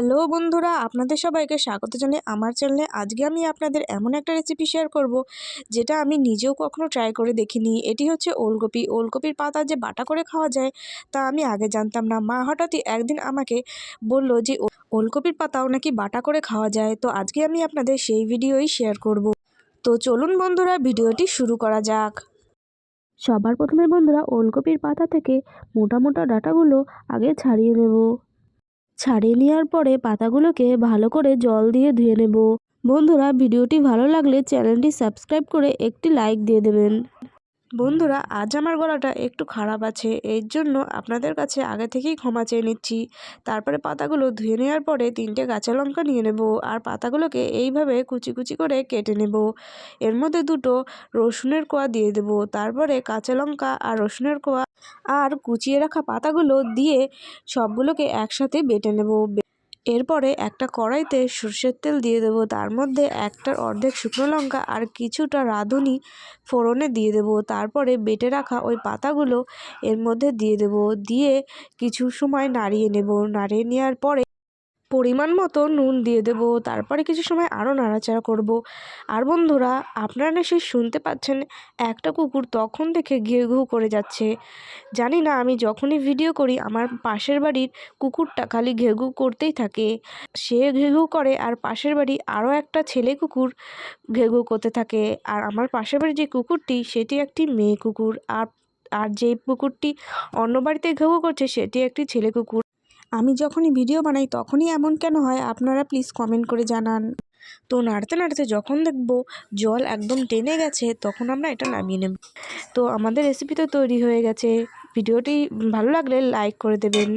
Hello বন্ধুরা, আপনাদের সবাইকে স্বাগত জানাই আমার চ্যানেলে আজকে আমি আপনাদের এমন একটা রেসিপি শেয়ার করব, যেটা আমি নিজেও কখনো ট্রাই করে দেখিনি। এটি হচ্ছে ওলকপি। ওলকপির পাতা যে বাটা করে খাওয়া যায়, তা আমি আগে জানতাম না। মা হঠাৎই একদিন আমাকে বলল যে, ওলকপির পাতাও নাকি বাটা করে খাওয়া যায়? তো আজকে আমি আপনাদের সেই ভিডিওই শেয়ার করব। তো চলুন বন্ধুরা, ভিডিওটি শুরু করা যাক। সবার প্রথমে বন্ধুরা, ওলকপির পাতা থেকে মোটা মোটা ডাটাগুলো আগে ছাড়িয়ে নেব। ছাড়িয়ে নেওয়ার পরে পাতাগুলোকে ভালো করে জল দিয়ে ধুয়ে নেব। বন্ধুরা, ভিডিওটি ভালো লাগলে চ্যানেলটি সাবস্ক্রাইব করে একটি লাইক দিয়ে দেবেন। বন্ধুরা, আজ আমার গলাটা একটু খারাপ আছে, এর জন্য আপনাদের কাছে আগে থেকেই ক্ষমা চেয়ে নিচ্ছি। তারপরে পাতাগুলো ধুয়ে নেওয়ার পরে তিনটে কাঁচা লঙ্কা নিয়ে নেব আর পাতাগুলোকে এইভাবে কুচি কুচি করে কেটে নেব। এর মধ্যে দুটো রসুনের কোয়া দিয়ে দেব, তারপরে কাঁচা লঙ্কা আর রসুনের কোয়া আর কুচিয়ে রাখা পাতাগুলো দিয়ে সবগুলোকে একসাথে বেটে নেব। এরপরে একটা কড়াইতে সর্ষের তেল দিয়ে দেব। তার মধ্যে একটার অর্ধেক শুকনো লঙ্কা আর কিছুটা রাঁধুনি ফোড়নে দিয়ে দেব। তারপরে বেটে রাখা ওই পাতাগুলো এর মধ্যে দিয়ে দেব। দিয়ে কিছু সময় নাড়িয়ে নেব। নাড়িয়ে নেওয়ার পরে পরিমাণ মতো নুন দিয়ে দেব, তারপরে কিছু সময় আরও নাড়াচাড়া করব। আর বন্ধুরা, আপনারা নিশ্চয়ই শুনতে পাচ্ছেন, একটা কুকুর তখন থেকে ঘেউ ঘেউ করে যাচ্ছে। জানি না, আমি যখনই ভিডিও করি, আমার পাশের বাড়ির কুকুরটা খালি ঘেউ ঘেউ করতেই থাকে। সে ঘেউ ঘেউ করে, আর পাশের বাড়ি আরও একটা ছেলে কুকুর ঘেউ ঘেউ করতে থাকে। আর আমার পাশের বাড়ির যে কুকুরটি, সেটি একটি মেয়ে কুকুর। আর আর যে কুকুরটি অন্য বাড়িতে ঘেউ করছে, সেটি একটি ছেলে কুকুর। আমি যখনই ভিডিও বানাই তখনই এমন কেন হয় আপনারা প্লিজ কমেন্ট করে জানান। তো নাড়তে নাড়তে যখন দেখব জল একদম টেনে গেছে তখন আমরা এটা নামিয়ে নেব। তো আমাদের রেসিপি তো তৈরি হয়ে গেছে। ভিডিওটি ভালো লাগলে লাইক করে দেবেন।